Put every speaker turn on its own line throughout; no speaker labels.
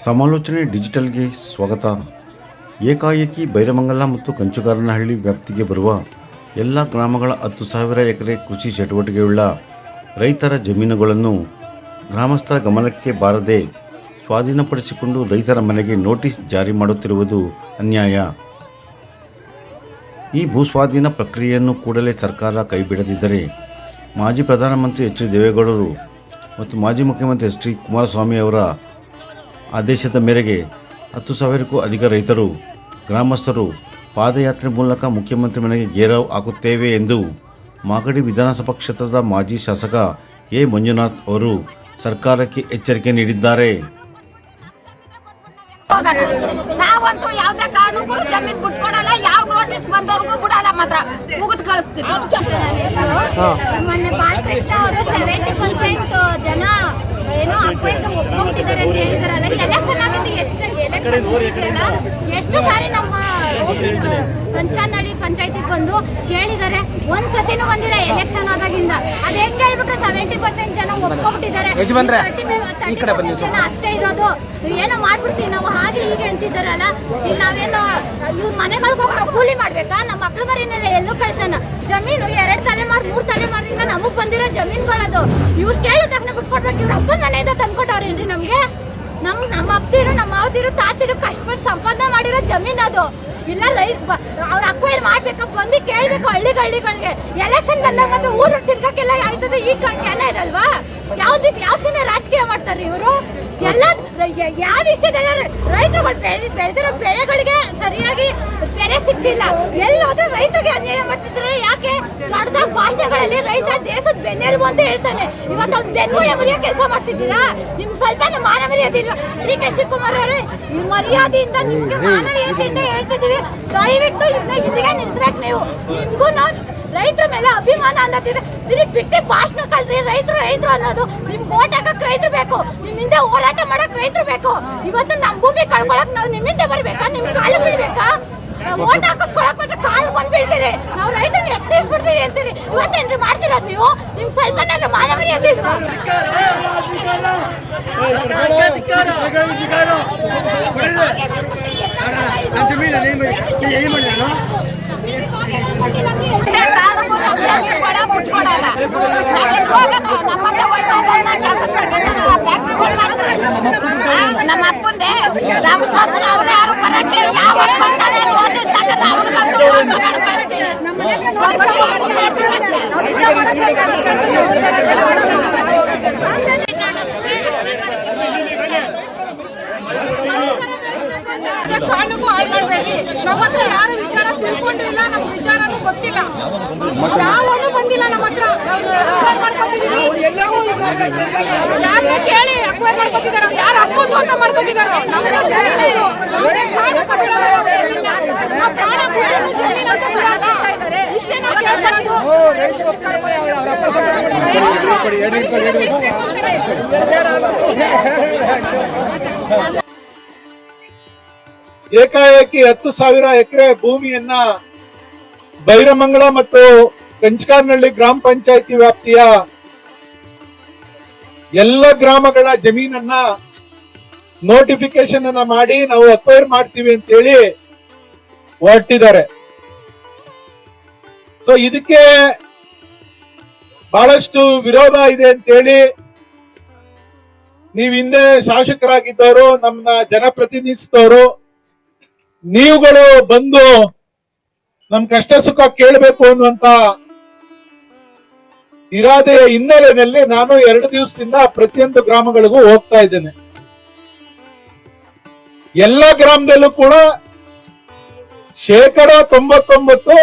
ಸಮಾಲೋಚನೆ ಡಿಜಿಟಲ್ಗೆ ಸ್ವಾಗತ. ಏಕಾಏಕಿ ಬೈರಮಂಗಲ ಮತ್ತು ಕಂಚುಗಾರನಹಳ್ಳಿ ವ್ಯಾಪ್ತಿಗೆ ಬರುವ ಎಲ್ಲ ಗ್ರಾಮಗಳ ಹತ್ತು ಸಾವಿರ ಎಕರೆ ಕೃಷಿ ಚಟುವಟಿಕೆಯುಳ್ಳ ರೈತರ ಜಮೀನುಗಳನ್ನು ಗ್ರಾಮಸ್ಥರ ಗಮನಕ್ಕೆ ಬಾರದೆ ಸ್ವಾಧೀನಪಡಿಸಿಕೊಂಡು ರೈತರ ಮನೆಗೆ ನೋಟಿಸ್ ಜಾರಿ ಮಾಡುತ್ತಿರುವುದು ಅನ್ಯಾಯ. ಈ ಭೂಸ್ವಾಧೀನ ಪ್ರಕ್ರಿಯೆಯನ್ನು ಕೂಡಲೇ ಸರ್ಕಾರ ಕೈಬಿಡದಿದ್ದರೆ ಮಾಜಿ ಪ್ರಧಾನಮಂತ್ರಿ ಎಚ್ ಡಿ ದೇವೇಗೌಡರು ಮತ್ತು ಮಾಜಿ ಮುಖ್ಯಮಂತ್ರಿ ಎಚ್ ಡಿ ಕುಮಾರಸ್ವಾಮಿ ಅವರ ಆದೇಶದ ಮೇರೆಗೆ ಹತ್ತು ಸಾವಿರಕ್ಕೂ ಅಧಿಕ ರೈತರು ಗ್ರಾಮಸ್ಥರು ಪಾದಯಾತ್ರೆ ಮೂಲಕ ಮುಖ್ಯಮಂತ್ರಿ ಮನೆಗೆ ಗೇರಾವ್ ಹಾಕುತ್ತೇವೆ ಎಂದು ಮಾಗಡಿ ವಿಧಾನಸಭಾ ಕ್ಷೇತ್ರದ ಮಾಜಿ ಶಾಸಕ ಎ. ಮಂಜುನಾಥ್ ಅವರು ಸರ್ಕಾರಕ್ಕೆ ಎಚ್ಚರಿಕೆ ನೀಡಿದ್ದಾರೆ.
ಹೋಗೋಣ ನಾವಂತೂ ಯಾವ್ದೇ ಕಾರಣಕ್ಕೂ ಜಮೀನ್ ಬಿಟ್ಕೊಡಲ್ಲ ಯಾವ ನೋಟಿಸ್ ಬಂದವ್ರಿಗೂ ಬಿಡಲ್ಲ ಮಾತ್ರ. ಮುಗಿದು ಕಳಿಸ್ತೀವಿ
ಮೊನ್ನೆ ಬಾಲಕೃಷ್ಣ ಅವರು ಸೆವೆಂಟಿ ಪರ್ಸೆಂಟ್ ಜನ ಏನೋ ಅಕ್ವೈತ್ ಅಂತ ಹೇಳಿದಾರಲ್ಲ ಎಲೆಕ್ಷನ್ ಆಗುತ್ತೆ ಎಷ್ಟು ಎಲೆಕ್ಷನ್ ಎಷ್ಟು ಸಾರಿ ನಮ್ಮ ಪಂಚಕಾನಹಳ್ಳಿ ಪಂಚಾಯತಿಗೆ ಬಂದು ಕೇಳಿದ್ದಾರೆ ಒಂದ್ ಸತಿನೂ ಬಂದಿಲ್ಲ ಎಲೆಕ್ಷನ್ ಆದಾಗಿಂದ. ಅದ್ ಹೆಂಗ್ ಹೇಳ್ಬಿಟ್ಟು ಸೆವೆಂಟಿ ಪರ್ಸೆಂಟ್ ಜನ ಒಪ್ಕೊಂಡ್ಬಿಟ್ಟಿದ್ದಾರೆ.
ಯಜಮಾನ್ರೆ,
30
ಈ ಕಡೆ ಬನ್ನಿ
ಜನ ಅಷ್ಟೇ ಇರೋದು. ಏನೋ ಮಾಡ್ಬಿಡ್ತೀವಿ ನಾವು ಹಾಗೆ ಹೀಗೆ ಹೇಳ್ತಿದ್ದಾರಲ್ಲ ಈಗ ನಾವೇನು ಇವ್ರ ಮನೆಗಳಿಗೆ ಹೋಗಿ ನಾವು ಕೂಲಿ ಮಾಡ್ಬೇಕಾ? ನಮ್ಮ ಮಕ್ಳು ಮರಿನೆಲ್ಲ ಎಲ್ಲೂ ಕಳ್ಸೋಣ ಜಮೀನು ಎರಡ್ ತಲೆಮಾರು ಮೂರ್ ತಲೆಮಾರಿಂದ ನಮಗ್ ಬಂದಿರೋ ಜಮೀನ್ಗಳದು. ಇವ್ರು ಕೇಳಿದ ತಕ್ಷಣ ಬಿಟ್ಕೊಡ್ಬೇಕು ಇವ್ರ ಅಪ್ಪನ ಮನೆಯಿಂದ ತಂದ್ಕೊಟ್ಟವ್ರೇನ್ರಿ ನಮ್ಗೆ? ನಮ್ ನಮ್ಮ ಅಪ್ತಿರು ನಮ್ಮ ಮಾವತಿರು, ತಾತಿರು ಕಷ್ಟಪಟ್ಟು ಸಂಪಾದನೆ ಮಾಡಿರೋ ಜಮೀನು ಅದು. ಇಲ್ಲ, ರೈತ ಅವ್ರ ಅಕ್ವೈರ್ ಮಾಡ್ಬೇಕಪ್ಪ ಬಂದು ಕೇಳ್ಬೇಕು ಹಳ್ಳಿಗೆ ಹಳ್ಳಿಗಳಿಗೆ. ಎಲೆಕ್ಷನ್ ಬಂದಾಗ ಊರು ತಿರ್ಗಕ್ಕೆಲ್ಲ ಆಯ್ತದೆ ಈ ಕ್ಯಾನ ಇರಲ್ವಾ? ಯಾವ ದಿವಸ ಯಾವ ಸಮಯ ರಾಜಕೀಯ ಮಾಡ್ತಾರೆ ಇವರು? ಎಲ್ಲ ಯಾವ ವಿಷಯದಲ್ಲ ರೈತರುಗಳು ಬೆಳೆ ಬೆಳೆದಿರೋ ಬೆಳೆಗಳಿಗೆ ಸರಿಯಾಗಿ ಬೆಲೆ ಸಿಗ್ತಿಲ್ಲ. ಎಲ್ಲಿ ರೈತರಿಗೆ ಅನ್ಯಾಯ ಮಾಡ್ತಿದ್ರೆ ಯಾಕೆ ದೊಡ್ಡದಾಗ ಭಾಷಣಗಳಲ್ಲಿ ರೈತ ದೇಶದ ಬೆನ್ನೆಲುಬು ಅಂತ ಹೇಳ್ತಾನೆ. ಇವತ್ತು ಅವ್ನು ಬೆನ್ನುಳೆ ಮರಿಯ ಕೆಲಸ ಮಾಡ್ತಿದ್ದೀರಾ? ನಿಮ್ಗೆ ಸ್ವಲ್ಪ ಮಾನ ಮರ್ಯಾದಿಲ್ಲ ಡಿ ಕೆ ಶಿವಕುಮಾರ್ ಅವರೇ, ಈ ಮರ್ಯಾದೆಯಿಂದ ನಿಮ್ಗೆ ಮಾನವೀಯತೆಯಿಂದ ಹೇಳ್ತಿದೀವಿ ದಯವಿಟ್ಟು ಇಲ್ಲಿಗೆ ನಿಲ್ಸ್ಬೇಕು ನೀವು. ನಿಮ್ಗೂ ರೈತರ ಮೇಲೆ ಅಭಿಮಾನ ಅನ್ನೋದಿದ್ರೆ ಬರೀ ಬಿಟ್ಟೆ ಭಾಷಣ ಕಲ್ರಿ ರೈತರು ರೈತರು ಅನ್ನೋದು ನಿಮ್ ಓಟ್ ಹಾಕಕ್ ರೈತರು ಬೇಕು ನಿಮ್ ಹಿಂದೆ ಹೋರಾಟ ಮಾಡಕ್ ರೈತರು ಬೇಕು ಇವತ್ತು ನಮ್ ಭೂಮಿ ಕಳ್ಕೊಳಕ್ ನಾವು ನಿಮ್ಮಿಂದ ಬರ್ಬೇಕಾ ನಿಮ್ ಕಾಲು ಬಿಡ್ಬೇಕಾ ಓಟ್ ಹಾಕಿಸ್ಕೊಳಕ್ ಮಾತ್ರ ಕಾಲು ಬಂದ್ ಬೀಳ್ತೀರಿ ನಾವು ರೈತರನ್ನ ಎತ್ತಿಸ್ಬಿಡ್ತೀವಿ ಅಂತೀರಿ ಇವತ್ತೇನ್ರಿ ಮಾಡ್ತಿರೋದು ನೀವು ನಿಮ್ ಸ್ವಲ್ಪ ನನ್ನ ಮಾನವೀಯ ಇಲ್ವಾ
ಯಾವುದೇ ಕಾರಣಕ್ಕೂ ನಾವು ಜಮೀನ್ ಕೊಡ ಬಿಟ್ಕೊಡಲ್ಲ ನಮ್ಮ ನಾವು ಅಪ್ಪಂದೆ ನಮ್ಮ ಸ್ವಂತ ಅವ್ರು ಯಾರು ಬರಕ್ಕೆ ಯಾವ ಬರ್ತಾನೆ ನೋಟಿಸ್ ತಗೊಂಡು ಅವ್ರಿಗಂತೂ ಮೋಸ ಮಾಡ್ಕೊಳ್ತೀವಿ.
ಕಾರಣಕ್ಕೂ ಹಾಳು ಮಾಡ್ಬೇಡಿ ನಮ್ಮ ಯಾರು ವಿಚಾರ ತಿಳ್ಕೊಂಡಿಲ್ಲ ನಮ್ಗೆ ವಿಚಾರನೂ ಗೊತ್ತಿಲ್ಲ ಯಾವನು ಬಂದಿಲ್ಲ ನಮ್ಮ ಹತ್ರ ನಾವು acquire ಮಾಡ್ಕೊತಿದೀವಿ. ಕೇಳಿ ಮಾಡ್ಕೊತಿದಾರೋ ಯಾರು ಅಂತ ಮಾಡ್ಕೊತಿದಾರೋ ಜಮೀನು ಪ್ರಾಣ ಜಮೀನು ಅಂತ. ಇಷ್ಟೇ ನಾವು ಕೇಳ್ಕೊಳ್ಳೋದು.
ಏಕಾಏಕಿ ಹತ್ತು ಸಾವಿರ ಎಕರೆ ಭೂಮಿಯನ್ನ ಬೈರಮಂಗಲ ಮತ್ತು ಕಂಚಕಾರ್ನಹಳ್ಳಿ ಗ್ರಾಮ ಪಂಚಾಯತಿ ವ್ಯಾಪ್ತಿಯ ಎಲ್ಲ ಗ್ರಾಮಗಳ ಜಮೀನನ್ನ ನೋಟಿಫಿಕೇಶನ್ ಅನ್ನ ಮಾಡಿ ನಾವು ಅಕ್ವೈರ್ ಮಾಡ್ತೀವಿ ಅಂತೇಳಿ ಹೊರಟಿದ್ದಾರೆ. ಸೊ ಇದಕ್ಕೆ ಬಹಳಷ್ಟು ವಿರೋಧ ಇದೆ ಅಂತೇಳಿ ನೀವ್ ಹಿಂದೆ ಶಾಸಕರಾಗಿದ್ದವರು ನಮ್ಮನ್ನ ಜನಪ್ರತಿನಿಧಿಸಿದವರು ನೀವುಗಳು ಬಂದು ನಮ್ ಕಷ್ಟ ಸುಖ ಕೇಳಬೇಕು ಅನ್ನುವಂತ ಇರಾದೆಯ ಹಿನ್ನೆಲೆಯಲ್ಲಿ ನಾನು ಎರಡು ದಿವಸದಿಂದ ಪ್ರತಿಯೊಂದು ಗ್ರಾಮಗಳಿಗೂ ಹೋಗ್ತಾ ಇದ್ದೇನೆ. ಎಲ್ಲ ಗ್ರಾಮದಲ್ಲೂ ಕೂಡ ಶೇಕಡ ತೊಂಬತ್ತೊಂಬತ್ತು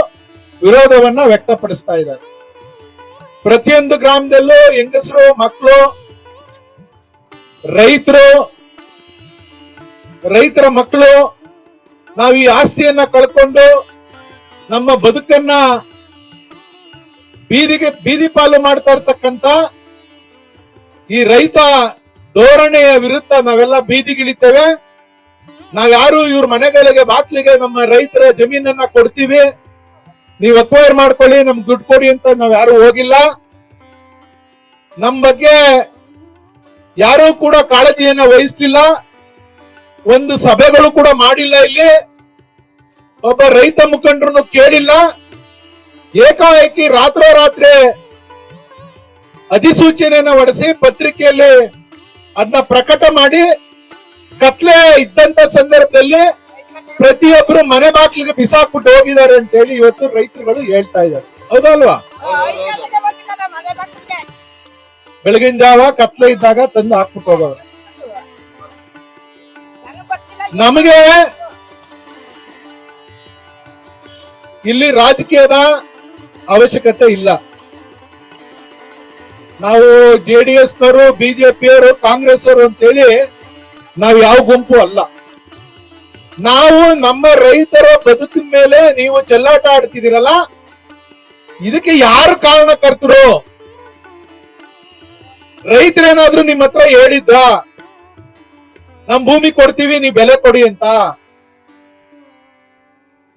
ವಿರೋಧವನ್ನ ವ್ಯಕ್ತಪಡಿಸ್ತಾ ಇದ್ದಾರೆ. ಪ್ರತಿಯೊಂದು ಗ್ರಾಮದಲ್ಲೂ ಹೆಂಗಸರು, ಮಕ್ಕಳು, ರೈತರು, ರೈತರ ಮಕ್ಕಳು, ನಾವು ಈ ಆಸ್ತಿಯನ್ನ ಕಳ್ಕೊಂಡು ನಮ್ಮ ಬದುಕನ್ನ ಬೀದಿಗೆ ಬೀದಿ ಪಾಲು ಮಾಡ್ತಾ ಇರ್ತಕ್ಕಂತ ಈ ರೈತ ಧೋರಣೆಯ ವಿರುದ್ಧ ನಾವೆಲ್ಲ ಬೀದಿಗಿಳಿತೇವೆ ನಾವ್ಯಾರು ಇವ್ರ ಮನೆಗಳಿಗೆ, ಬಾಕ್ಲಿಗೆ ನಮ್ಮ ರೈತರ ಜಮೀನನ್ನ ಕೊಡ್ತೀವಿ. ನೀವು ಅಕ್ವೈರ್ ಮಾಡ್ಕೊಳ್ಳಿ, ನಮ್ಗೆ ದುಡ್ಡು ಕೊಡಿ ಅಂತ ನಾವ್ ಯಾರು ಹೋಗಿಲ್ಲ. ನಮ್ ಬಗ್ಗೆ ಯಾರು ಕೂಡ ಕಾಳಜಿಯನ್ನ ವಹಿಸ್ಲಿಲ್ಲ. ಒಂದು ಸಭೆಗಳು ಕೂಡ ಮಾಡಿಲ್ಲ ಇಲ್ಲಿ. ಒಬ್ಬ ರೈತ ಮುಖಂಡರನ್ನು ಕೇಳಿಲ್ಲ. ಏಕಾಏಕಿ ರಾತ್ರೋರಾತ್ರಿ ಅಧಿಸೂಚನೆಯನ್ನ ಹೊಡೆಸಿ ಪತ್ರಿಕೆಯಲ್ಲಿ ಅದನ್ನ ಪ್ರಕಟ ಮಾಡಿ ಕತ್ಲೆ ಇದ್ದಂತ ಸಂದರ್ಭದಲ್ಲಿ ಪ್ರತಿಯೊಬ್ರು ಮನೆ ಬಾಗಿಲಿಗೆ ಬಿಸಾಕ್ಬಿಟ್ಟು ಹೋಗಿದ್ದಾರೆ ಅಂತ ಹೇಳಿ ಇವತ್ತು ರೈತರುಗಳು ಹೇಳ್ತಾ ಇದ್ದಾರೆ. ಹೌದಲ್ವಾ ಬೆಳಗಿನ ಜಾವ ಕತ್ಲೆ ಇದ್ದಾಗ ತಂದು ಹಾಕ್ಬಿಟ್ಟು ಹೋಗೋರು. ನಮಗೆ ಇಲ್ಲಿ ರಾಜಕೀಯದ ಅವಶ್ಯಕತೆ ಇಲ್ಲ. ನಾವು ಜೆ ಡಿ ಎಸ್ನವರು ಬಿಜೆಪಿಯವರು ಕಾಂಗ್ರೆಸ್ ಅವರು ಅಂತೇಳಿ ನಾವು ಯಾವ ಗುಂಪು ಅಲ್ಲ. ನಾವು ನಮ್ಮ ರೈತರ ಬದುಕಿನ ಮೇಲೆ ನೀವು ಚೆಲ್ಲಾಟ ಆಡ್ತಿದ್ದೀರಲ್ಲ, ಇದಕ್ಕೆ ಯಾರು ಕಾರಣಕರ್ತರು? ರೈತರೇನಾದ್ರೂ ನಿಮ್ಮ ಹತ್ರ ಹೇಳಿದ್ರ ನಮ್ ಭೂಮಿ ಕೊಡ್ತೀವಿ ನೀ ಬೆಲೆ ಕೊಡಿ ಅಂತ.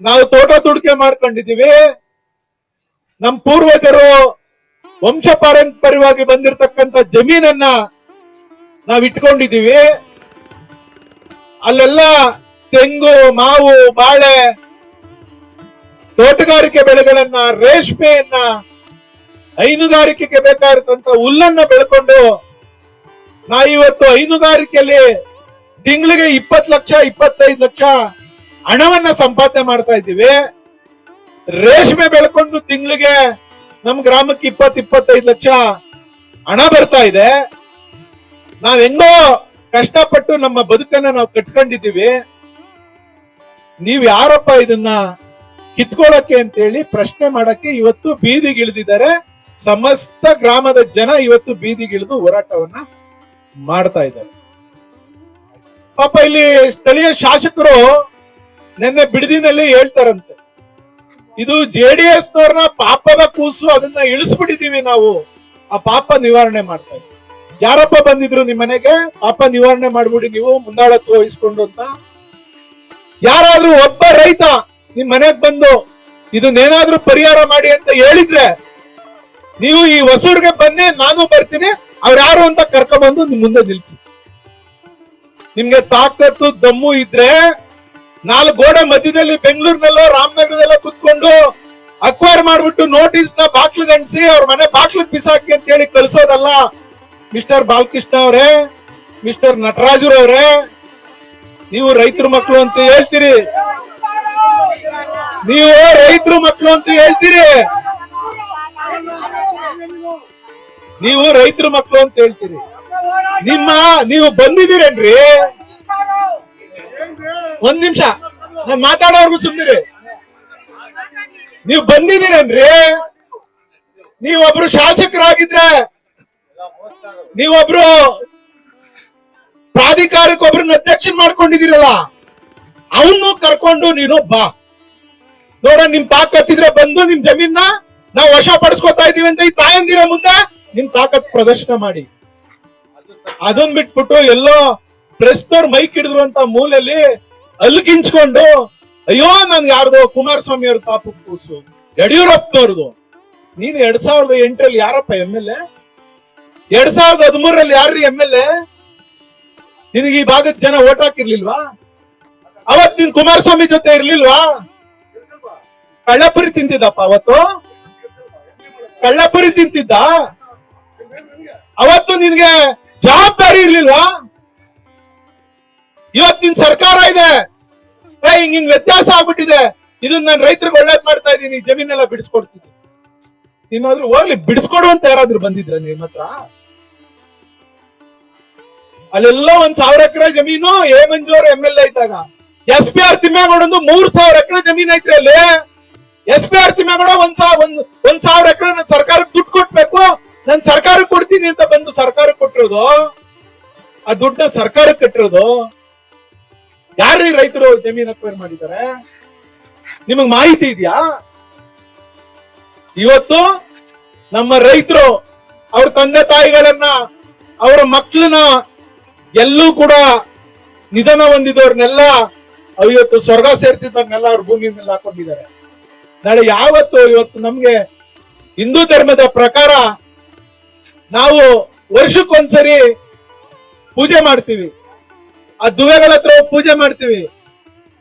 ನಾವು ತೋಟ ತುಡಿಕೆ ಮಾಡ್ಕೊಂಡಿದೀವಿ ನಮ್ ಪೂರ್ವಜರು ವಂಶ ಪಾರಂಪರ್ಯವಾಗಿ ಬಂದಿರತಕ್ಕಂತ ಜಮೀನನ್ನ ನಾವ್ ಇಟ್ಕೊಂಡಿದೀವಿ ಅಲ್ಲೆಲ್ಲ ತೆಂಗು, ಮಾವು, ಬಾಳೆ, ತೋಟಗಾರಿಕೆ ಬೆಳೆಗಳನ್ನ, ರೇಷ್ಮೆಯನ್ನ, ಹೈನುಗಾರಿಕೆಗೆ ಬೇಕಾಗಿರ್ತಂತ ಹುಲ್ಲನ್ನ ಬೆಳ್ಕೊಂಡು ನಾ ಇವತ್ತು ಹೈನುಗಾರಿಕೆಯಲ್ಲಿ ತಿಂಗಳಿಗೆ ಇಪ್ಪತ್ತು ಲಕ್ಷ, ಇಪ್ಪತ್ತೈದು ಲಕ್ಷ ಹಣವನ್ನ ಸಂಪಾದನೆ ಮಾಡ್ತಾ ಇದ್ದೀವಿ. ರೇಷ್ಮೆ ಬೆಳ್ಕೊಂಡು ತಿಂಗಳಿಗೆ ನಮ್ ಗ್ರಾಮಕ್ಕೆ ಇಪ್ಪತ್ ಇಪ್ಪತ್ತೈದು ಲಕ್ಷ ಹಣ ಬರ್ತಾ ಇದೆ. ನಾವ್ ಹೆಂಗೋ ಕಷ್ಟಪಟ್ಟು ನಮ್ಮ ಬದುಕನ್ನ ನಾವು ಕಟ್ಕೊಂಡಿದ್ದೀವಿ. ನೀವ್ ಯಾರಪ್ಪ ಇದನ್ನ ಕಿತ್ಕೊಳಕ್ಕೆ ಅಂತ ಹೇಳಿ ಪ್ರಶ್ನೆ ಮಾಡಕ್ಕೆ ಇವತ್ತು ಬೀದಿಗಿಳಿದಿದ್ದಾರೆ. ಸಮಸ್ತ ಗ್ರಾಮದ ಜನ ಇವತ್ತು ಬೀದಿಗಿಳಿದು ಹೋರಾಟವನ್ನ ಮಾಡ್ತಾ ಇದ್ದಾರೆ. ಪಾಪ ಇಲ್ಲಿ ಸ್ಥಳೀಯ ಶಾಸಕರು ನಿನ್ನೆ ಬಿಡದಿನಲ್ಲಿ ಹೇಳ್ತಾರಂತೆ. ಇದು ಜೆ ಡಿ ಪಾಪದ ಕೂಸು ಅದನ್ನ ಇಳಿಸ್ಬಿಟ್ಟಿದೀವಿ ನಾವು. ಆ ಪಾಪ ನಿವಾರಣೆ ಮಾಡ್ತಾ ಯಾರಪ್ಪ ಬಂದಿದ್ರು ನಿಮ್ ಮನೆಗೆ, ಪಾಪ ನಿವಾರಣೆ ಮಾಡ್ಬಿಡಿ ನೀವು, ಮುಂದಾಳತ್ವ ವಹಿಸ್ಕೊಂಡು ಅಂತ. ಯಾರಾದ್ರೂ ಒಬ್ಬ ರೈತ ನಿಮ್ ಮನೆಗ್ ಬಂದು ಇದನ್ನೇನಾದ್ರೂ ಪರಿಹಾರ ಮಾಡಿ ಅಂತ ಹೇಳಿದ್ರೆ, ನೀವು ಈ ಹೊಸೂರ್ಗೆ ಬನ್ನಿ, ನಾನು ಬರ್ತೀನಿ, ಅವ್ರು ಯಾರು ಅಂತ ಕರ್ಕೊಂಡ್ಬಂದು ನಿಮ್ ಮುಂದೆ ನಿಲ್ಸಿ. ನಿಮ್ಗೆ ತಾಕತ್ತು, ದಮ್ಮು ಇದ್ರೆ ನಾಲ್ಕು ಗೋಡೆ ಮಧ್ಯದಲ್ಲಿ ಬೆಂಗಳೂರಿನಲ್ಲೋ ರಾಮನಗರದಲ್ಲೋ ಕುತ್ಕೊಂಡು ಅಕ್ವೈರ್ ಮಾಡ್ಬಿಟ್ಟು ನೋಟಿಸ್ನ ಬಾಕ್ಲು ಅಂಟಿಸಿ ಅವ್ರ ಮನೆ ಬಾಕ್ಲು ಬಿಸಾಕಿ ಅಂತ ಹೇಳಿ ಕಳಿಸೋದಲ್ಲ. ಮಿಸ್ಟರ್ ಬಾಲಕೃಷ್ಣ ಅವರೇ ಮಿಸ್ಟರ್ ನಟರಾಜರವ್ರೆ ನೀವು ರೈತರ ಮಕ್ಕಳು ಅಂತ ಹೇಳ್ತೀರಿ. ನೀವು ರೈತರ ಮಕ್ಕಳು ಅಂತ ಹೇಳ್ತೀರಿ. ನೀವು ರೈತರ ಮಕ್ಕಳು ಅಂತ ಹೇಳ್ತೀರಿ. ನಿಮ್ಮ, ನೀವು ಬಂದಿದ್ದೀರೇನ್ರಿ? ಒಂದ್ ನಿಮಿಷ. ನಾನ್ ಮಾತಾಡೋರ್ಗು ಸುಮ್ನಿರಿ. ನೀವ್ ಬಂದಿದ್ದೀರೇನ್ರಿ? ನೀವೊಬ್ರು ಶಾಸಕರಾಗಿದ್ರೆ ನೀವೊಬ್ರು ಪ್ರಾಧಿಕಾರಕ್ಕೆ ಒಬ್ರನ್ನ ಅಧ್ಯಕ್ಷನ್ ಮಾಡ್ಕೊಂಡಿದ್ದೀರಲ್ಲ, ಅವನು ಕರ್ಕೊಂಡು ನೀನು ಬಾ. ನೋಡ, ನಿಮ್ ತಾಕತ್ತಿದ್ರೆ ಬಂದು ನಿಮ್ ಜಮೀನ್ನ ನಾವು ವಶ ಪಡಿಸ್ಕೊತಾ ಇದೀವಿ ಅಂತ ಈ ತಾಯಂದಿರ ಮುಂದೆ ನಿಮ್ ತಾಕತ್ ಪ್ರದರ್ಶನ ಮಾಡಿ. ಅದನ್ ಬಿಟ್ಬಿಟ್ಟು ಎಲ್ಲೋ ಪ್ರೆಸ್ನವ್ರು ಮೈಕ್ ಹಿಡಿದ್ರು ಅಂತ ಮೂಲೆಯಲ್ಲಿ ಅಲ್ಗಿಂಚ್ಕೊಂಡು, ಅಯ್ಯೋ ನನ್ ಯಾರ್ದೋ ಕುಮಾರಸ್ವಾಮಿ ಅವ್ರ ಪಾಪ ಕೂಸು ಯಡಿಯೂರಪ್ಪನವ್ರದು. ನೀನ್ ಎರಡ್ ಸಾವಿರದ ಎಂಟರಲ್ಲಿ ಯಾರಪ್ಪ ಎಂ ಎಲ್ ಎ ಎರಡ್ ಸಾವಿರದ ಹದಿಮೂರರಲ್ಲಿ ಯಾರ್ರಿ ಎಂ ಎಲ್ ಎ ನಿನಗೆ ಈ ಭಾಗದ ಜನ ಓಟ್ ಹಾಕಿರ್ಲಿಲ್ವಾ? ಅವತ್ ನೀನ್ ಕುಮಾರಸ್ವಾಮಿ ಜೊತೆ ಇರ್ಲಿಲ್ವಾ? ಕಳ್ಳಪುರಿ ತಿಂತಿದ್ದಪ್ಪ ಅವತ್ತು? ಕಳ್ಳಪುರಿ ತಿಂತಿದ್ದ? ಅವತ್ತು ನಿನ್ಗೆ ಜವಾಬ್ದಾರಿ ಇರ್ಲಿಲ್ವಾ? ಇವತ್ ನಿನ್ ಸರ್ಕಾರ ಇದೆ. ಏ ಹಿಂಗ್ ಹಿಂಗ್ ವ್ಯತ್ಯಾಸ ಆಗ್ಬಿಟ್ಟಿದೆ. ಇದನ್ನ ನಾನು ರೈತರಿಗೆ ಒಳ್ಳೇದ್ ಮಾಡ್ತಾ ಇದ್ದೀನಿ. ಜಮೀನೆಲ್ಲ ಬಿಡಿಸ್ಕೊಡ್ತೀನಿ. ನಿನ್ನಾದ್ರೂ ಹೋಗ್ಲಿ ಬಿಡಿಸ್ಕೊಡುವಂತ ಯಾರಾದ್ರೂ ಬಂದಿದ್ರ ನಿಮ್ಮ ಹತ್ರ? ಅಲ್ಲೆಲ್ಲ ಒಂದ್ ಸಾವಿರ ಎಕರೆ ಜಮೀನು ಎ ಮಂಜೂರ್ ಎಂ ಎಲ್ ಎ ಇದ್ದಾಗ. ಎಸ್ ಪಿ ಆರ್ ತಿಮ್ಮೇಗೌಡಂದು ಮೂರ್ ಸಾವಿರ ಎಕರೆ ಜಮೀನ್ ಐತ್ರಿ ಅಲ್ಲಿ. ಎಸ್ ಪಿ ಆರ್ ತಿಮ್ಮೇಗೌಡ ಒಂದ್ ಒಂದ್ ಒಂದ್ ಸಾವಿರ ಎಕರೆ ನನ್ ಸರ್ಕಾರಕ್ಕೆ ದುಡ್ಡು ಕೊಟ್ಬೇಕು. ನನ್ ಸರ್ಕಾರಕ್ಕೆ ಕೊಡ್ತೀನಿ ಅಂತ ಬಂದು ಸರ್ಕಾರಕ್ಕೆ ಕೊಟ್ಟಿರೋದು? ಆ ದುಡ್ಡನ್ನ ಸರ್ಕಾರಕ್ಕೆ ಕಟ್ಟಿರೋದು? ಯಾರ್ರೀ ರೈತರು ಜಮೀನ್ ಅಕ್ವೈರ್ ಮಾಡಿದ್ದಾರೆ? ನಿಮಗ್ ಮಾಹಿತಿ ಇದೆಯಾ? ಇವತ್ತು ನಮ್ಮ ರೈತರು ಅವ್ರ ತಂದೆ ತಾಯಿಗಳನ್ನ, ಅವರ ಮಕ್ಕಳನ್ನ ಎಲ್ಲೂ ಕೂಡ ನಿಧನ ಹೊಂದಿದವ್ರನ್ನೆಲ್ಲ ಇವತ್ತು ಸ್ವರ್ಗ ಸೇರಿಸಿದವ್ರನ್ನೆಲ್ಲ ಅವ್ರ ಭೂಮಿ ಮೇಲೆ ಹಾಕೊಂಡಿದ್ದಾರೆ. ನಾಳೆ ಯಾವತ್ತು ಇವತ್ತು ನಮ್ಗೆ ಹಿಂದೂ ಧರ್ಮದ ಪ್ರಕಾರ ನಾವು ವರ್ಷಕ್ಕೊಂದ್ಸರಿ ಪೂಜೆ ಮಾಡ್ತೀವಿ. ಆ ದುವೆಗಳ ಹತ್ರ ಪೂಜೆ ಮಾಡ್ತೀವಿ.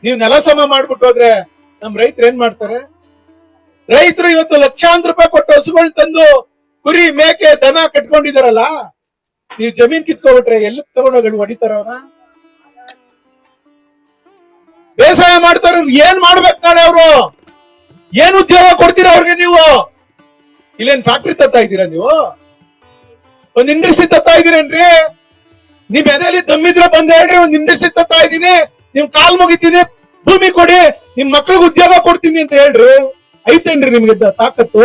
ನೀವು ನೆಲ ಸಮ ಮಾಡ್ಬಿಟ್ಟು ಹೋದ್ರೆ ನಮ್ ರೈತರು ಏನ್ ಮಾಡ್ತಾರೆ? ರೈತರು ಇವತ್ತು ಲಕ್ಷಾಂತರ ರೂಪಾಯಿ ಕೊಟ್ಟು ಹಸುಗಳು ತಂದು ಕುರಿ, ಮೇಕೆ, ದನ ಕಟ್ಕೊಂಡಿದಾರಲ್ಲ, ನೀವು ಜಮೀನ್ ಕಿತ್ಕೊಬಿಟ್ರೆ ಎಲ್ಲಿ ತಗೊಂಡೋಗಿ ಹೊಡಿತಾರ ಬೇಸಾಯ ಮಾಡ್ತಾರ ಏನ್ ಮಾಡ್ಬೇಕು ನಾಳೆ ಅವರು? ಏನ್ ಉದ್ಯೋಗ ಕೊಡ್ತೀರಾ ಅವ್ರಿಗೆ ನೀವು? ಇಲ್ಲೇನ್ ಫ್ಯಾಕ್ಟ್ರಿ ತತ್ತಾ ಇದ್ದೀರಾ ನೀವು? ಒಂದ್ ಇಂಡಸ್ಟ್ರಿ ತತ್ತಾ ಇದೀರೇನ್ರಿ ನಿಮ್ ಎದೆಯಲ್ಲಿ ತಮ್ಮಿದ್ರೆ ಬಂದ್ ಹೇಳ್ರಿ, ಒಂದ್ ಇಂಡಸ್ಟ್ರಿ ತರ್ತಾ ಇದೀನಿ ನಿಮ್ ಕಾಲ್ ಮುಗಿತೀನಿ, ಭೂಮಿ ಕೊಡಿ, ನಿಮ್ ಮಕ್ಳಿಗೆ ಉದ್ಯೋಗ ಕೊಡ್ತೀನಿ ಅಂತ ಹೇಳ್ರಿ. ಐತೇನ್ರಿ ನಿಮ್ಗೆ ತಾಕತ್ತು?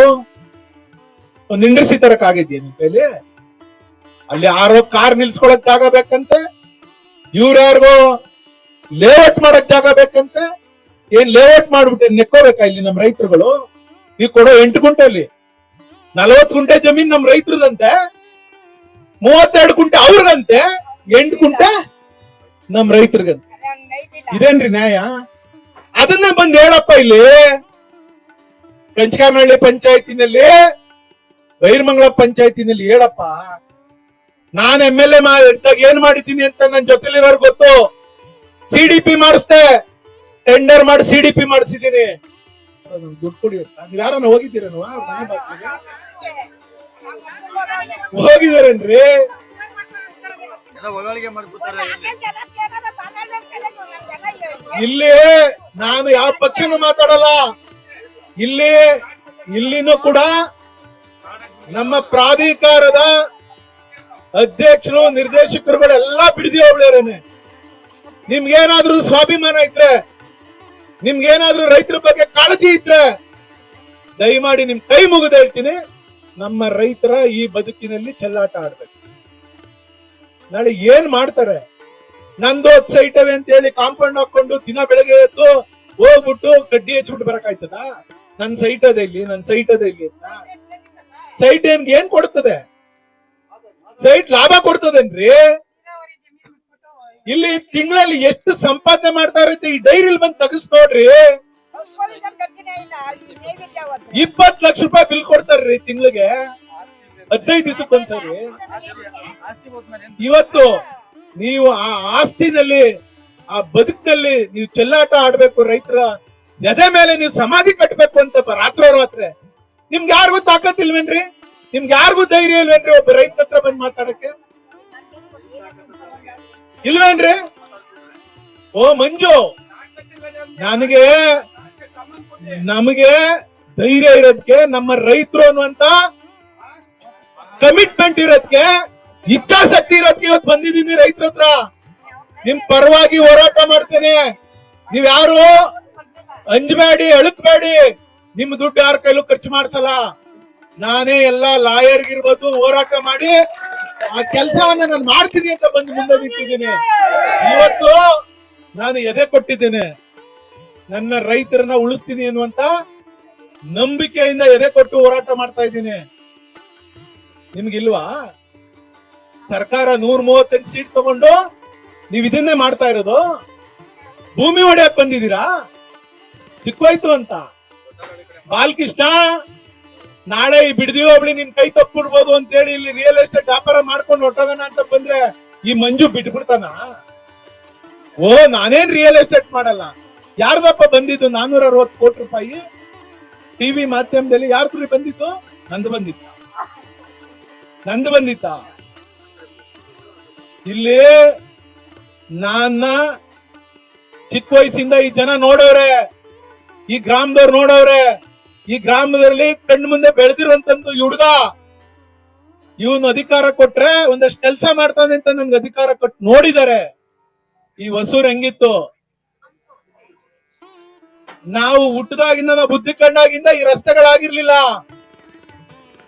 ಒಂದ್ ಇಂಡಸ್ಟ್ರಿ ತರಕ್ ಆಗಿದ್ಯಾ ನಿಮ್ ಕೈಲಿ? ಅಲ್ಲಿ ಯಾರೋ ಕಾರ್ ನಿಲ್ಸ್ಕೊಳಕ್ ಜಾಗ ಬೇಕಂತೆ? ಇವ್ರ್ಯಾರಿಗೋ ಲೇಔಟ್ ಮಾಡಕ್ ಜಾಗ ಬೇಕಂತೆ? ಏನ್ ಲೇಔಟ್ ಮಾಡ್ಬಿಟ್ಟು ನೆಕ್ಕೋಬೇಕಾ ಇಲ್ಲಿ ನಮ್ ರೈತರುಗಳು? ನೀವು ಕೊಡೋ ಎಂಟು ಗುಂಟೆಲಿ. ನಲವತ್ತು ಗುಂಟೆ ಜಮೀನ್ ನಮ್ ರೈತರದಂತೆ. ಮೂವತ್ತೆರಡು ಗುಂಟೆ ಅವ್ರಿಗಂತೆ. ಎಂಟು ಕುಂಟ ನಮ್ ರೈತರಿಗೆ. ಇದೇನ್ರಿ ನ್ಯಾಯ? ಅದನ್ನ ಬಂದ್ ಹೇಳಪ್ಪ ಇಲ್ಲಿ. ಕಂಚಕಾರನಹಳ್ಳಿ ಪಂಚಾಯತಿನಲ್ಲಿ ಬೈರ್ಮಂಗಳ ಪಂಚಾಯತಿನಲ್ಲಿ ಹೇಳಪ್ಪ. ನಾನ್ ಎಂ ಎಲ್ ಎ ಇದ್ದಾಗ ಏನ್ ಮಾಡಿದ್ದೀನಿ ಅಂತ ನನ್ ಜೊತೆಲಿರೋರ್ ಗೊತ್ತು. ಸಿ ಡಿ ಪಿ ಮಾಡಿಸ್ದೆ. ಟೆಂಡರ್ ಮಾಡಿ ಸಿ ಡಿ ಪಿ ಮಾಡಿಸಿದ್ದೀನಿ. ದುಡ್ಡು ಕೊಡಿ ನೀವ್ ಯಾರನ್ನ ಹೋಗಿದ್ದೀರೇನು ಇಲ್ಲಿ ನಾನು ಯಾವ ಪಕ್ಷನೂ ಮಾತಾಡಲ್ಲ. ಇಲ್ಲಿ ಇಲ್ಲಿನೂ ಕೂಡ ನಮ್ಮ ಪ್ರಾಧಿಕಾರದ ಅಧ್ಯಕ್ಷರು ನಿರ್ದೇಶಕರುಗಳೆಲ್ಲ ಬಿಡದಿ ಹೋಗ್ಲೇರೇನೆ ನಿಮ್ಗೇನಾದ್ರೂ ಸ್ವಾಭಿಮಾನ ಇದ್ರೆ ನಿಮ್ಗೇನಾದ್ರೂ ರೈತರ ಬಗ್ಗೆ ಕಾಳಜಿ ಇದ್ರೆ ದಯಮಾಡಿ ನಿಮ್ ಕೈ ಮುಗಿದ ಹೇಳ್ತೀನಿ ನಮ್ಮ ರೈತರ ಈ ಬದುಕಿನಲ್ಲಿ ಚೆಲ್ಲಾಟ ಆಡ್ಬೇಕು. ನಾಳೆ ಏನ್ ಮಾಡ್ತಾರೆ? ನಂದು ಹತ್ತು ಸೈಟವೆ ಅಂತ ಹೇಳಿ ಕಾಂಪೌಂಡ್ ಹಾಕೊಂಡು ದಿನ ಬೆಳಗ್ಗೆ ಎದ್ದು ಹೋಗ್ಬಿಟ್ಟು ಕಡ್ಡಿ ಹಚ್ಬಿಟ್ಟು ಬರಕಾಯ್ತದ ನನ್ ಸೈಟ್ ಅದ ಇಲ್ಲಿ ನನ್ ಸೈಟ್ ಅದ ಇಲ್ಲಿ ಅಂತ. ಸೈಟ್ ಏನ್ ಏನ್ ಕೊಡ್ತದೆ? ಸೈಟ್ ಲಾಭ ಕೊಡ್ತದೇನ್ರಿ? ಇಲ್ಲಿ ತಿಂಗಳಲ್ಲಿ ಎಷ್ಟು ಸಂಪಾದನೆ ಮಾಡ್ತಾ ಇರುತ್ತೆ ಈ ಡೈರಿಲ್ ಬಂದ್ ತಗಸ್ಬೋಡ್ರಿ ನೋಡ್ರಿ. ಇಪ್ಪತ್ ಲಕ್ಷ ರೂಪಾಯಿ ಬಿಲ್ ಕೊಡ್ತಾರ್ರಿ ತಿಂಗಳಿಗೆ. ಹದಿನೈದು ದಿವಸಕ್ಕೊಂದ್ಸರಿ ಇವತ್ತು ನೀವು ಆ ಆಸ್ತಿನಲ್ಲಿ ಆ ಬದುಕಿನಲ್ಲಿ ನೀವು ಚೆಲ್ಲಾಟ ಆಡ್ಬೇಕು ರೈತರ ಎದೆ ಮೇಲೆ ನೀವು ಸಮಾಧಿ ಕಟ್ಬೇಕು ಅಂತ ರಾತ್ರೋರಾತ್ರೆ ರಾತ್ರೋರಾತ್ರಿ. ನಿಮ್ಗೆ ಯಾರಿಗೂ ತಾಕತ್ ಇಲ್ವೇನ್ರಿ? ನಿಮ್ಗೆ ಯಾರಿಗೂ ಧೈರ್ಯ ಇಲ್ವೇನ್ರಿ ಒಬ್ಬ ರೈತ ಹತ್ರ ಬಂದ್ ಮಾತಾಡಕ್ಕೆ? ಇಲ್ವೇನ್ರಿ? ಓ ಮಂಜು ನನಗೆ ನಮಗೆ ಧೈರ್ಯ ಇರೋದಕ್ಕೆ ನಮ್ಮ ರೈತರು ಅನ್ನುವಂತ ಕಮಿಟ್ಮೆಂಟ್ ಇರೋದಕ್ಕೆ ಇಚ್ಛಾಶಕ್ತಿ ಇರೋದಕ್ಕೆ ಇವತ್ತು ಬಂದಿದ್ದೀನಿ ರೈತರ ಹತ್ರ. ನಿಮ್ ಪರವಾಗಿ ಹೋರಾಟ ಮಾಡ್ತೇನೆ. ನೀವ್ ಯಾರು? ಅಂಜಬೇಡಿ, ಅಳುಕ್ಬೇಡಿ. ನಿಮ್ ದುಡ್ಡು ಯಾರ ಕೈಲೂ ಖರ್ಚು ಮಾಡ್ಸಲ್ಲ. ನಾನೇ ಎಲ್ಲಾ ಲಾಯರ್ ಇರ್ಬೋದು ಹೋರಾಟ ಮಾಡಿ, ಆ ಕೆಲಸವನ್ನ ನಾನು ಮಾಡ್ತೀನಿ ಅಂತ ಬಂದು ಮುಂದೆ ನಿಂತಿದ್ದೀನಿ. ಇವತ್ತು ನಾನು ಎದೆ ಕೊಟ್ಟಿದ್ದೇನೆ. ನನ್ನ ರೈತರನ್ನ ಉಳಿಸ್ತೀನಿ ಅನ್ನುವಂತ ನಂಬಿಕೆಯಿಂದ ಎದೆ ಕೊಟ್ಟು ಹೋರಾಟ ಮಾಡ್ತಾ ಇದ್ದೀನಿ. ನಿಮ್ಗಿಲ್ವಾ? ಸರ್ಕಾರ ನೂರ ಮೂವತ್ತೆಂಟು ಸೀಟ್ ತಗೊಂಡು ನೀವ್ ಇದನ್ನೇ ಮಾಡ್ತಾ ಇರೋದು? ಭೂಮಿ ಒಡೆಯಕ್ ಬಂದಿದ್ದೀರಾ? ಸಿಕ್ಕೋಯ್ತು ಅಂತ. ಬಾಲಕೃಷ್ಣ, ನಾಳೆ ಈ ಬಿಡದಿ ಹೋಬಳಿ ನಿನ್ ಕೈ ತಪ್ಪಿಡ್ಬೋದು ಅಂತ ಹೇಳಿ ಇಲ್ಲಿ ರಿಯಲ್ ಎಸ್ಟೇಟ್ ವ್ಯಾಪಾರ ಮಾಡ್ಕೊಂಡು ಹೊಟ್ಟೋಗೋಣ ಅಂತ ಬಂದ್ರೆ ಈ ಮಂಜು ಬಿಟ್ಬಿಡ್ತಾನ? ಓ, ನಾನೇನ್ ರಿಯಲ್ ಎಸ್ಟೇಟ್ ಮಾಡಲ್ಲ. ಯಾರ್ದಪ್ಪ ಬಂದಿದ್ದು ನಾನೂರ ಅರವತ್ತು ಕೋಟಿ ರೂಪಾಯಿ? ಟಿವಿ ಮಾಧ್ಯಮದಲ್ಲಿ ಯಾರ್ದ್ರಿ ಬಂದಿತ್ತು ನಂದು ಬಂದಿತ್ತು. ನಂದು ಬಂದಿತ್ತ. ಇಲ್ಲಿ ನನ್ನ ಚಿಕ್ಕ ವಯಸ್ಸಿಂದ ಈ ಜನ ನೋಡವ್ರೆ ಈ ಗ್ರಾಮದವ್ರು ನೋಡವ್ರೆ ಈ ಗ್ರಾಮದಲ್ಲಿ ಕಣ್ಣು ಮುಂದೆ ಬೆಳೆದಿರುವಂತಂದು ಈ ಹುಡುಗ. ಇವನು ಅಧಿಕಾರ ಕೊಟ್ರೆ ಒಂದಷ್ಟು ಕೆಲಸ ಮಾಡ್ತಾನೆ ಅಂತ ನನ್ಗೆ ಅಧಿಕಾರ ಕೊಟ್ಟು ನೋಡಿದ್ದಾರೆ ಈ ವಸೂರ್ ಹೆಂಗಿತ್ತು? ನಾವು ಹುಟ್ಟದಾಗಿಂದ ನಾವು ಬುದ್ಧಿ ಕಂಡಾಗಿಂದ ಈ ರಸ್ತೆಗಳಾಗಿರ್ಲಿಲ್ಲ.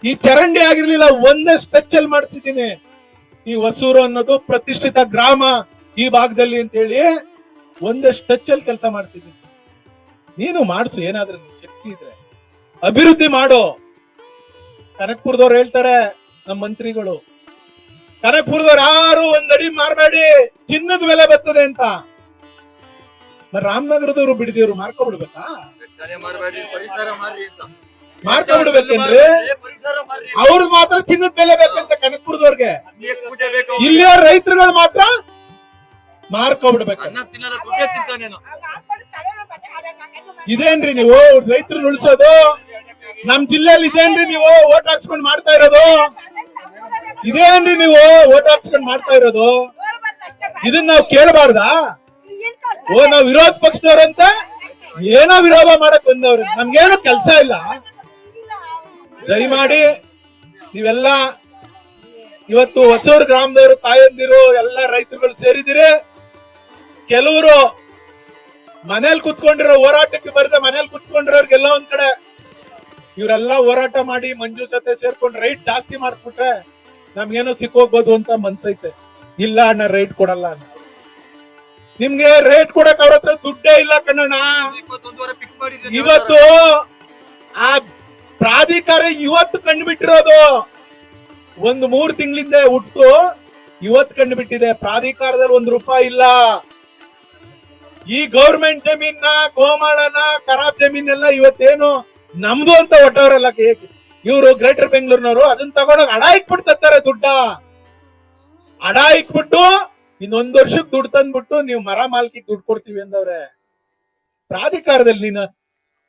ಈ ಚರಂಡಿ ಆಗಿರ್ಲಿಲ್ಲ, ಒಂದೇ ಸ್ಪೆಷಲ್ ಮಾಡಿಸಿದ್ದೀನಿ. ಈ ಹೊಸೂರು ಅನ್ನೋದು ಪ್ರತಿಷ್ಠಿತ ಗ್ರಾಮ ಈ ಭಾಗದಲ್ಲಿ ಅಂತ ಹೇಳಿ ಒಂದೇ ಅಲ್ಲಿ ಕೆಲಸ ಮಾಡಿಸಿದ್ದೀನಿ. ನೀನು ಮಾಡಿಸು, ಏನಾದ್ರೂ ಶಕ್ತಿ ಇದ್ರೆ. ಅಭಿವೃದ್ಧಿ ಮಾಡು. ಕನಕ್ಪುರದವ್ರು ಹೇಳ್ತಾರೆ, ನಮ್ಮ ಮಂತ್ರಿಗಳು, ಕನಕ್ಪುರದವ್ರು ಯಾರು ಒಂದಡಿ ಮಾರಬೇಡಿ, ಚಿನ್ನದ ಬೆಲೆ ಬರ್ತದೆ ಅಂತ. ರಾಮನಗರದವರು ಬಿಡಿದವ್ರು ಮಾರ್ಕೊಬಿಡ್ಬೇಕಾ? ಮಾರ್ಕೊಬಿಡ್ಬೇಕೇನ್ರಿ ಅವ್ರ ಮಾತ್ರ ಚಿನ್ನದ ಬೆಲೆ ಬೇಕಂತ ಕನಕಪುರದವ್ರಿಗೆ. ಇಲ್ಲಿಯ ರೈತರುಗಳು ಮಾತ್ರ ಮಾರ್ಕೊಂಡ್ಬಿಡ್ಬೇಕು ಇದೇನ್ರಿ ನೀವು ರೈತರು ಉಳಿಸೋದು? ನಮ್ ಜಿಲ್ಲೆಯಲ್ಲಿ ಇದೇನ್ರಿ ನೀವು ಓಟ್ ಹಾಕ್ಸ್ಕೊಂಡ್ ಮಾಡ್ತಾ ಇರೋದು? ಇದೇನ್ರಿ ನೀವು ಓಟ್ ಹಾಕ್ಸ್ಕೊಂಡ್ ಮಾಡ್ತಾ ಇರೋದು? ಇದನ್ನ ನಾವು ಕೇಳಬಾರ್ದಾ? ಓ ನಾವ್ ವಿರೋಧ ಪಕ್ಷದವ್ರಂತ? ಏನೋ ವಿರೋಧ ಮಾಡಕ್ ಬಂದವ್ರಿ. ನಮ್ಗೇನು ಕೆಲ್ಸ ಇಲ್ಲ. ದಯಮಾಡಿ ನೀವೆಲ್ಲ ಇವತ್ತು ಹೊಸೂರು ಗ್ರಾಮದವರು ತಾಯಂದಿರು ಎಲ್ಲ ರೈತರುಗಳು ಸೇರಿದಿರಿ ಕೆಲವರು ಮನೇಲಿ ಕುತ್ಕೊಂಡಿರೋ ಹೋರಾಟಕ್ಕೆ ಬರದೆ ಮನೇಲಿ ಕುತ್ಕೊಂಡಿರೋರ್ಗೆಲ್ಲ ಒಂದ್ ಕಡೆ ಇವರೆಲ್ಲ ಹೋರಾಟ ಮಾಡಿ ಮಂಜು ಜೊತೆ ಸೇರ್ಕೊಂಡು ರೈಟ್ ಜಾಸ್ತಿ ಮಾಡ್ಬಿಟ್ರೆ ನಮ್ಗೇನೋ ಸಿಕ್ಕೋಗ್ಬೋದು ಅಂತ ಮನ್ಸೈತೆ. ಇಲ್ಲ ಅಣ್ಣ ರೈಟ್ ಕೊಡಲ್ಲ ಅಣ್ಣ ನಿಮ್ಗೆ ರೇಟ್ ಕೊಡಕ್ ಅವ್ರ ಹತ್ರ ದುಡ್ಡೇ ಇಲ್ಲ ಕಣ್ಣಣ್ಣ. ಇವತ್ತು ಆ ಪ್ರಾಧಿಕಾರ ಇವತ್ತು ಕಂಡುಬಿಟ್ಟಿರೋದು. ಒಂದು ಮೂರು ತಿಂಗಳಿಂದ ಹುಟ್ಟು, ಇವತ್ತು ಕಂಡುಬಿಟ್ಟಿದೆ. ಪ್ರಾಧಿಕಾರದಲ್ಲಿ ಒಂದು ರೂಪಾಯಿ ಇಲ್ಲ. ಈ ಗೌರ್ಮೆಂಟ್ ಜಮೀನ್ನ ಗೋಮಾಳನ ಖರಾಬ್ ಜಮೀನೆಲ್ಲ ಇವತ್ತೇನು ನಮ್ದು ಅಂತ ಒಟ್ಟವರೆಲ್ಲ ಇವರು ಗ್ರೇಟರ್ ಬೆಂಗಳೂರಿನವರು ಅದನ್ನ ತಗೊಂಡೋಗಿ ಅಡ ತರ್ತಾರೆ ದುಡ್ಡ. ಅಡ ಇಕ್ಬಿಟ್ಟು ಇನ್ನೊಂದ್ ವರ್ಷಕ್ಕೆ ದುಡ್ಡು ತಂದ್ಬಿಟ್ಟು ನೀವು ಮರ ಮಾಲ್ಕಿಗೆ ದುಡ್ಡು ಕೊಡ್ತೀವಿ ಅಂದವ್ರೆ. ಪ್ರಾಧಿಕಾರದಲ್ಲಿ ನೀನು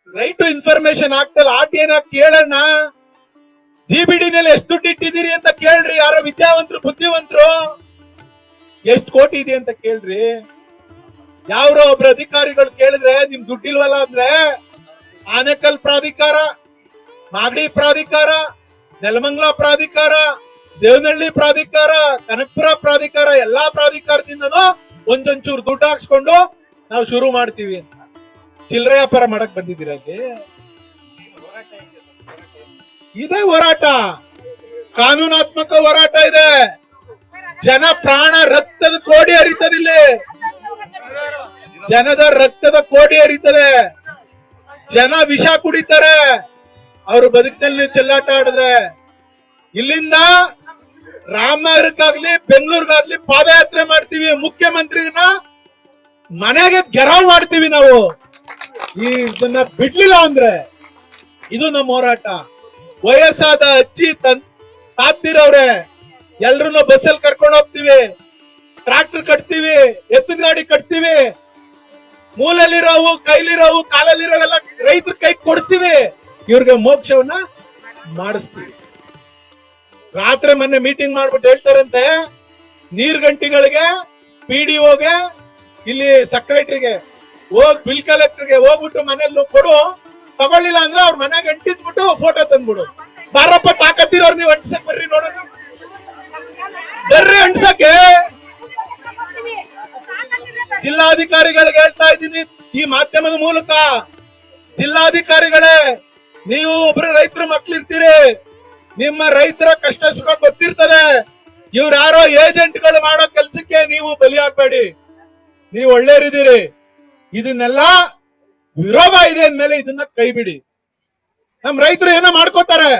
ರೈಟ್ ಟು ಇನ್ಫಾರ್ಮೇಶನ್ ಆಗ್ತಲ್ಲ ಆಟ ಏನ ಕೇಳಣ್ಣ? ಜಿ ಬಿ ನಲ್ಲಿ ಎಷ್ಟು ದುಡ್ಡು ಇಟ್ಟಿದ್ದೀರಿ ಅಂತ ಕೇಳ್ರಿ, ಯಾರೋ ವಿದ್ಯಾವಂತರು, ಬುದ್ಧಿವಂತರು. ಎಷ್ಟು ಕೋಟಿ ಇದೆ ಅಂತ ಕೇಳ್ರಿ. ಯಾವ್ರೋ ಒಬ್ರು ಅಧಿಕಾರಿಗಳು ಕೇಳಿದ್ರೆ, ನಿಮ್ ದುಡ್ಡಿಲ್ವಲ್ಲ ಅಂದ್ರೆ, ಆನೆಕಲ್ ಪ್ರಾಧಿಕಾರ, ಮಾಗಡಿ ಪ್ರಾಧಿಕಾರ, ನೆಲಮಂಗ್ಲ ಪ್ರಾಧಿಕಾರ, ದೇವನಹಳ್ಳಿ ಪ್ರಾಧಿಕಾರ, ಕನಕಪುರ ಪ್ರಾಧಿಕಾರ, ಎಲ್ಲಾ ಪ್ರಾಧಿಕಾರದಿಂದನೂ ಒಂದೊಂಚೂರು ದುಡ್ಡು ಹಾಕ್ಸ್ಕೊಂಡು ನಾವು ಶುರು ಮಾಡ್ತೀವಿ ಅಂತ. ಚಿಲ್ಲರೆ ವ್ಯಾಪಾರ ಮಾಡಕ್ ಬಂದಿದ್ದೀರ ಅಲ್ಲಿ? ಇದೆ ಹೋರಾಟ. ಕಾನೂನಾತ್ಮಕ ಹೋರಾಟ ಇದೆ. ಜನ ಪ್ರಾಣ ರಕ್ತದ ಕೋಡಿ ಹರಿತದಿಲ್ಲಿ ಜನದ ರಕ್ತದ ಕೋಡಿ ಹರಿತದೆ. ಜನ ವಿಷ ಕುಡಿತಾರೆ. ಅವ್ರ ಬದುಕಿನಲ್ಲಿ ಚೆಲ್ಲಾಟ ಆಡಿದ್ರೆ. ಇಲ್ಲಿಂದ ರಾಮನಗರಕ್ಕಾಗ್ಲಿ, ಬೆಂಗಳೂರಿಗಾಗ್ಲಿ ಪಾದಯಾತ್ರೆ ಮಾಡ್ತೀವಿ. ಮುಖ್ಯಮಂತ್ರಿನ ಮನೆಗೆ ಗೆರಾವ್ ಮಾಡ್ತೀವಿ ನಾವು. ಈ ಇದನ್ನ ಬಿಡ್ಲಿಲ್ಲ ಅಂದ್ರೆ ಇದು ನಮ್ಮ ಹೋರಾಟ. ವಯಸ್ಸಾದ ಅಜ್ಜಿ ತನ್, ತಾತಿರವ್ರೆ ಎಲ್ರು ಬಸ್ಸಲ್ಲಿ ಕರ್ಕೊಂಡು ಹೋಗ್ತೀವಿ. ಟ್ರಾಕ್ಟರ್ ಕಟ್ತೀವಿ, ಎತ್ತಿನ ಗಾಡಿ ಕಟ್ತೀವಿ. ಮೂಲಲ್ಲಿರೋವು ಕೈಲಿರೋವು, ಕಾಲಲ್ಲಿರೋವೆಲ್ಲ ರೈತರ ಕೈ ಕೊಡ್ತೀವಿ. ಇವ್ರಿಗೆ ಮೋಕ್ಷವನ್ನ ಮಾಡಿಸ್ತೀವಿ. ರಾತ್ರಿ ಮೊನ್ನೆ ಮೀಟಿಂಗ್ ಮಾಡ್ಬಿಟ್ಟು ಹೇಳ್ತಾರಂತೆ ನೀರ್ ಗಂಟಿಗಳಿಗೆ ಪಿ ಡಿ ಇಲ್ಲಿ ಸೆಕ್ರೆಟರಿಗೆ ಹೋಗ್ ಬಿಲ್ ಕಲೆಕ್ಟರ್ಗೆ ಹೋಗ್ಬಿಟ್ಟು ಮನೇಲಿ ಕೊಡು. ತಗೊಳ್ಳಿಲ್ಲ ಅಂದ್ರೆ ಅವ್ರ ಮನೆಗೆ ಅಂಟಿಸ್ಬಿಟ್ಟು ಫೋಟೋ ತಂದ್ಬಿಡು. ಬಾರಪ್ಪ, ತಾಕತ್ತಿರೋರು ನೀವು ಅಂಟಿಸಕ್ ಬರ್ರಿ ನೋಡೋಣ. ಬರ್ರಿ ಅಂಟಿಸಕ್ಕೆ. ಜಿಲ್ಲಾಧಿಕಾರಿಗಳಿಗೆ ಹೇಳ್ತಾ ಇದ್ದೀನಿ ಈ ಮಾಧ್ಯಮದ ಮೂಲಕ. ಜಿಲ್ಲಾಧಿಕಾರಿಗಳೇ, ನೀವು ಒಬ್ರು ರೈತರ ಮಕ್ಳಿರ್ತೀರಿ. ನಿಮ್ಮ ರೈತರ ಕಷ್ಟ ಸುಖ ಗೊತ್ತಿರ್ತದೆ. ಇವ್ರ ಯಾರೋ ಏಜೆಂಟ್ಗಳು ಮಾಡೋ ಕೆಲ್ಸಕ್ಕೆ ನೀವು ಬಲಿಯಾಗಬೇಡಿ ನೀವು ಒಳ್ಳೆಯರಿದ್ದೀರಿ ಇದನ್ನೆಲ್ಲ ವಿರೋಧ ಇದೆ ಅಂದ್ಮೇಲೆ ಇದನ್ನ ಕೈ ಬಿಡಿ ನಮ್ ರೈತರು ಏನೋ ಮಾಡ್ಕೋತಾರೆ.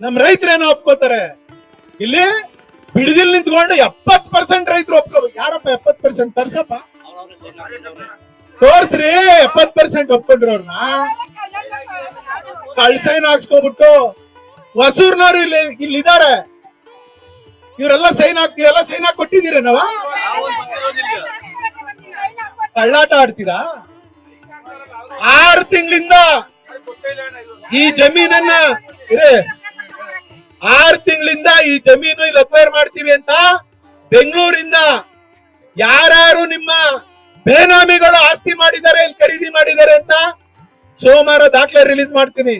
ನಮ್ ರೈತರು ಏನೋ ಒಪ್ಕೋತಾರೆ. ಇಲ್ಲಿ ಬಿಡದಿಲ್ ನಿಂತ್ಕೊಂಡು ಎಪ್ಪತ್ ಪರ್ಸೆಂಟ್ ರೈತರು ಒಪ್ಕೋಬೇಕು ಯಾರಪ್ಪ ಎಪ್ಪತ್ ಪರ್ಸೆಂಟ್ ತರ್ಸಪ್ಪ. ತೋರ್ಸ್ರಿ ಎಪ್ಪತ್ ಪರ್ಸೆಂಟ್ ಒಪ್ಕೊಂಡ್ರವ್ರನ್ನ ಕಳ್ಸೈನ್ ಹಾಕ್ಸ್ಕೊಬಿಟ್ಟು. ಹೊಸೂರ್ನವ್ರು ಇಲ್ಲಿ ಇಲ್ಲಿ ಇದಾರೆ ಇವರೆಲ್ಲ ಸೈನ್ ಹಾಕ್ತಿವಲ್ಲ ಸೈನ್ ಹಾಕಿ ಕೊಟ್ಟಿದ್ದೀರ ನಾವ ಕಳ್ಳಾಟ ಆಡ್ತೀರಾ? ಆರು ತಿಂಗಳಿಂದ ಈ ಜಮೀನನ್ನ ಆರು ತಿಂಗಳಿಂದ ಈ ಜಮೀನು ಇಲ್ಲಿ ಅಕ್ವೈರ್ ಮಾಡ್ತೀವಿ ಅಂತ ಬೆಂಗಳೂರಿಂದ ಯಾರ್ಯಾರು ನಿಮ್ಮ ಬೇನಾಮಿಗಳು ಆಸ್ತಿ ಮಾಡಿದ್ದಾರೆ, ಇಲ್ಲಿ ಖರೀದಿ ಮಾಡಿದ್ದಾರೆ ಅಂತ ಸೋಮವಾರ ದಾಖಲೆ ರಿಲೀಸ್ ಮಾಡ್ತೀನಿ.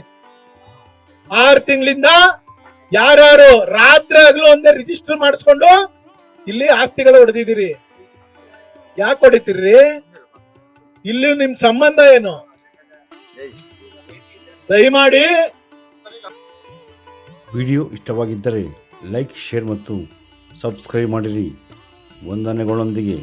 ಆರು ತಿಂಗಳಿಂದ ಯಾರ್ಯಾರು ರಾತ್ರಿ ಆಗ್ಲೂ ಒಂದೇ ರಿಜಿಸ್ಟರ್ ಮಾಡಿಸ್ಕೊಂಡು ಇಲ್ಲಿ ಆಸ್ತಿಗಳು ಹೊಡೆದಿದ್ದೀರಿ. ಯಾಕೆ ಹೊಡಿತೀರಿ ಇಲ್ಲಿ ನಿಮ್ ಸಂಬಂಧ ಏನು? ದಯಮಾಡಿ.
ವಿಡಿಯೋ ಇಷ್ಟವಾಗಿದ್ದರೆ ಲೈಕ್, ಶೇರ್ ಮತ್ತು ಸಬ್ಸ್ಕ್ರೈಬ್ ಮಾಡಿರಿ. ವಂದನೆಗಳೊಂದಿಗೆ.